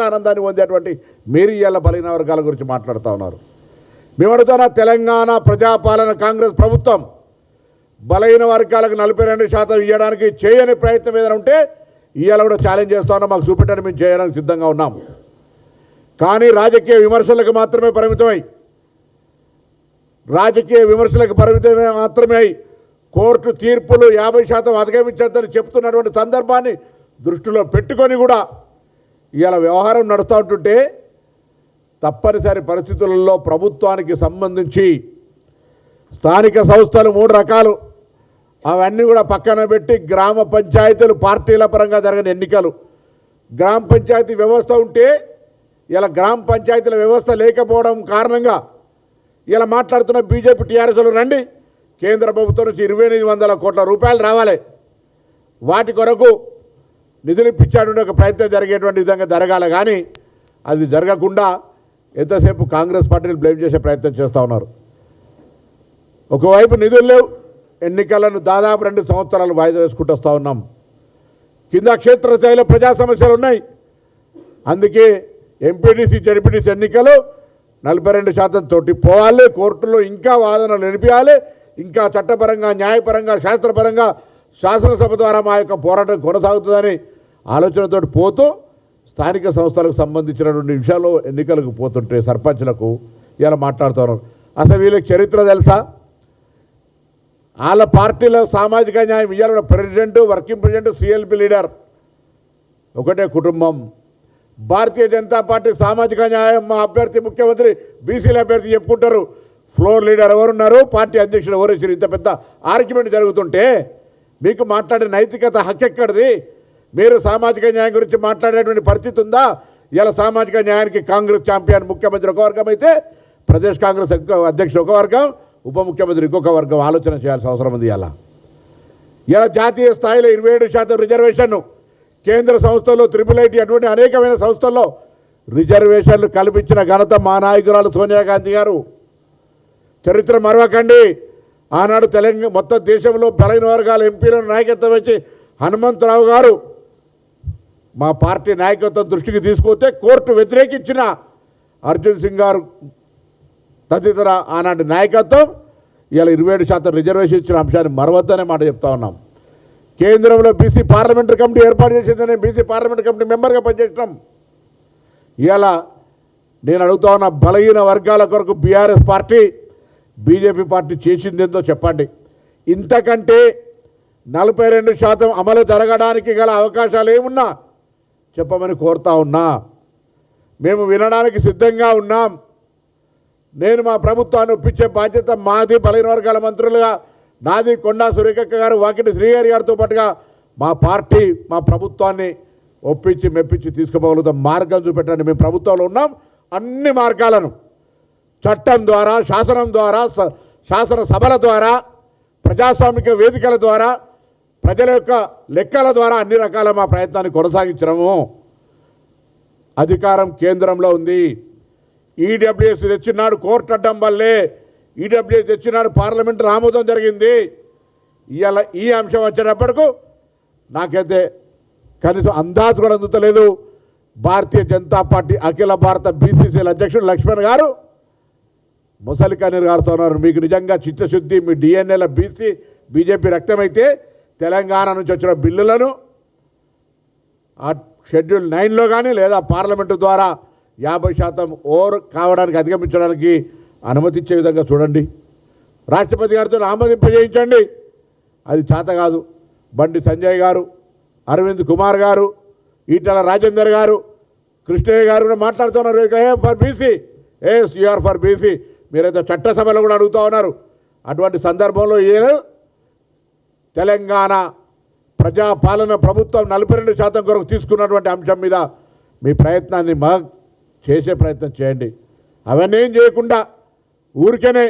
ఆనందాన్ని పొందేటువంటి మీరు ఇవాళ వర్గాల గురించి మాట్లాడుతూ ఉన్నారు. మేము అడుగుతున్న తెలంగాణ ప్రజాపాలన కాంగ్రెస్ ప్రభుత్వం బలహీన వర్గాలకు నలభై రెండు శాతం ఇవ్వడానికి చేయని ప్రయత్నం ఏదైనా ఉంటే ఇవాళ కూడా ఛాలెంజ్ చేస్తా ఉన్నాం మాకు చూపెట్టండి మేము చేయడానికి సిద్ధంగా ఉన్నాము కానీ రాజకీయ విమర్శలకు మాత్రమే పరిమితమై రాజకీయ విమర్శలకు పరిమితమే మాత్రమే కోర్టు తీర్పులు యాభై శాతం అధిగమించద్దని చెప్తున్నటువంటి సందర్భాన్ని దృష్టిలో పెట్టుకొని కూడా ఇలా వ్యవహారం నడుస్తూ ఉంటుంటే తప్పనిసరి పరిస్థితులలో ప్రభుత్వానికి సంబంధించి స్థానిక సంస్థలు మూడు రకాలు. అవన్నీ కూడా పక్కన పెట్టి గ్రామ పంచాయతీలు పార్టీల పరంగా జరగని ఎన్నికలు. గ్రామ పంచాయతీ వ్యవస్థ ఉంటే ఇలా గ్రామ పంచాయతీల వ్యవస్థ లేకపోవడం కారణంగా ఇలా మాట్లాడుతున్న బీజేపీ టీఆర్ఎస్లు రండి. కేంద్ర ప్రభుత్వం నుంచి ఇరవై ఎనిమిది వందల కోట్ల రూపాయలు రావాలి. వాటి కొరకు నిధులు ఇప్పించాడు ఒక ప్రయత్నం జరిగేటువంటి విధంగా జరగాలి. కానీ అది జరగకుండా ఎంతసేపు కాంగ్రెస్ పార్టీని బ్లేమ్ చేసే ప్రయత్నం చేస్తూ ఉన్నారు. ఒకవైపు నిధులు లేవు ఎన్నికలను దాదాపు రెండు సంవత్సరాలు వాయిదా వేసుకుంటూ వస్తూ ఉన్నాం. కింద క్షేత్రస్థాయిలో ప్రజా సమస్యలు ఉన్నాయి. అందుకే ఎంపీటీసీ జడ్పీటీసీ ఎన్నికలు నలభై రెండు శాతం తోటి పోవాలి. కోర్టులో ఇంకా వాదనలు నిలిపియాలి ఇంకా చట్టపరంగా న్యాయపరంగా శాస్త్రపరంగా శాసనసభ ద్వారా మా యొక్క పోరాటం కొనసాగుతుందని ఆలోచనతో పోతూ స్థానిక సంస్థలకు సంబంధించినటువంటి విషయాలు ఎన్నికలకు పోతుంటే సర్పంచ్లకు ఇలా మాట్లాడుతున్నారు అసలు వీళ్ళకి చరిత్ర తెలుసా? వాళ్ళ పార్టీలో సామాజిక న్యాయం ఇవ్వాలి president working president CLP leader. ఒకటే కుటుంబం. భారతీయ జనతా పార్టీ సామాజిక న్యాయం మా అభ్యర్థి ముఖ్యమంత్రి బీసీల అభ్యర్థి చెప్పుకుంటారు. ఫ్లోర్ లీడర్ ఎవరున్నారు? పార్టీ అధ్యక్షుడు ఎవరు? ఇంత పెద్ద ఆర్గ్యుమెంట్ జరుగుతుంటే మీకు మాట్లాడే నైతికత హక్కెక్కడిది మీరు సామాజిక న్యాయం గురించి మాట్లాడేటువంటి పరిస్థితి ఉందా? ఇలా సామాజిక న్యాయానికి కాంగ్రెస్ ఛాంపియన్ ముఖ్యమంత్రి ఒక వర్గం అయితే ప్రదేశ్ కాంగ్రెస్ అధ్యక్షుడు ఒక వర్గం ఉప ముఖ్యమంత్రి ఇంకొక వర్గం ఆలోచన చేయాల్సిన అవసరం ఉంది ఇలా ఇలా జాతీయ స్థాయిలో ఇరవై ఏడు శాతం రిజర్వేషన్ను కేంద్ర సంస్థల్లో త్రిపుల్ ఐటీ అటువంటి అనేకమైన సంస్థల్లో రిజర్వేషన్లు కల్పించిన ఘనత మా నాయకురాలు సోనియా గాంధీ గారు. చరిత్ర మరవకండి. ఆనాడు తెలంగాణ మొత్తం దేశంలో బలైన వర్గాల ఎంపీలను నాయకత్వం వచ్చి హనుమంతరావు గారు మా పార్టీ నాయకత్వం దృష్టికి తీసుకొస్తే కోర్టు వ్యతిరేకించిన అర్జున్ సింగ్ గారు తదితర ఆనాటి నాయకత్వం ఇలా ఇరవై ఏడు శాతం రిజర్వేషన్ ఇచ్చిన అంశాన్ని మరవద్దనే మాట చెప్తా ఉన్నాం. కేంద్రంలో బీసీ పార్లమెంటరీ కమిటీ ఏర్పాటు చేసిందని బీసీ పార్లమెంటరీ కమిటీ మెంబర్గా పనిచేసినాం. ఇలా నేను అడుగుతా ఉన్న బలహీన వర్గాల కొరకు బీఆర్ఎస్ పార్టీ బీజేపీ పార్టీ చేసిందేందో చెప్పండి. ఇంతకంటే నలభై రెండు శాతం అమలు జరగడానికి గల అవకాశాలు ఏమున్నా చెప్పమని కోరుతా ఉన్నా. మేము వినడానికి సిద్ధంగా ఉన్నాం. నేను మా ప్రభుత్వాన్ని ఒప్పించే బాధ్యత మాది బలహీన వర్గాల మంత్రులుగా నాది కొండా సురేఖక్క గారు వాకిటి శ్రీగారి గారితో పాటుగా మా పార్టీ మా ప్రభుత్వాన్ని ఒప్పించి మెప్పించి తీసుకోగలుగుతాం మార్గం చూపెట్టండి మేము ప్రభుత్వంలో ఉన్నాం. అన్ని మార్గాలను చట్టం ద్వారా శాసనం ద్వారా శాసన సభల ద్వారా ప్రజాస్వామిక వేదికల ద్వారా ప్రజల యొక్క లెక్కల ద్వారా అన్ని రకాల మా ప్రయత్నాన్ని కొనసాగించడము అధికారం కేంద్రంలో ఉంది. ఈడబ్ల్యూఎస్ తెచ్చినాడు కోర్టు అడ్డం వల్లే. ఈడబ్ల్యూఎస్ తెచ్చినాడు పార్లమెంటు ఆమోదం జరిగింది. ఇవాళ ఈ అంశం వచ్చేటప్పటికు నాకైతే కనీసం అందాజు కూడా అందుతలేదు. భారతీయ జనతా పార్టీ అఖిల భారత బీసీసీల అధ్యక్షుడు లక్ష్మణ్ గారు ముసలి కన్నీరు గారుతో ఉన్నారు. మీకు నిజంగా చిత్తశుద్ధి మీ డిఎన్ఏల బీసీ బీజేపీ రక్తమైతే తెలంగాణ నుంచి వచ్చిన బిల్లులను ఆ షెడ్యూల్ నైన్లో కానీ లేదా పార్లమెంటు ద్వారా యాభై శాతం ఓవర్ కావడానికి అధిగమించడానికి అనుమతించే విధంగా చూడండి. రాష్ట్రపతి గారితో ఆమోదింపజేయించండి అది చేత కాదు. బండి సంజయ్ గారు అరవింద్ కుమార్ గారు ఈటల రాజేందర్ గారు కృష్ణయ్య గారు కూడా మాట్లాడుతున్నారు A for BC? Yes you are for BC? మీరైతే చట్టసభలో కూడా అడుగుతూ ఉన్నారు. అటువంటి సందర్భంలో ఏ తెలంగాణ ప్రజాపాలన ప్రభుత్వం నలభై రెండు శాతం కొరకు తీసుకున్నటువంటి అంశం మీద మీ ప్రయత్నాన్ని మా చేసే ప్రయత్నం చేయండి. అవన్నీ ఏం చేయకుండా ఊరికనే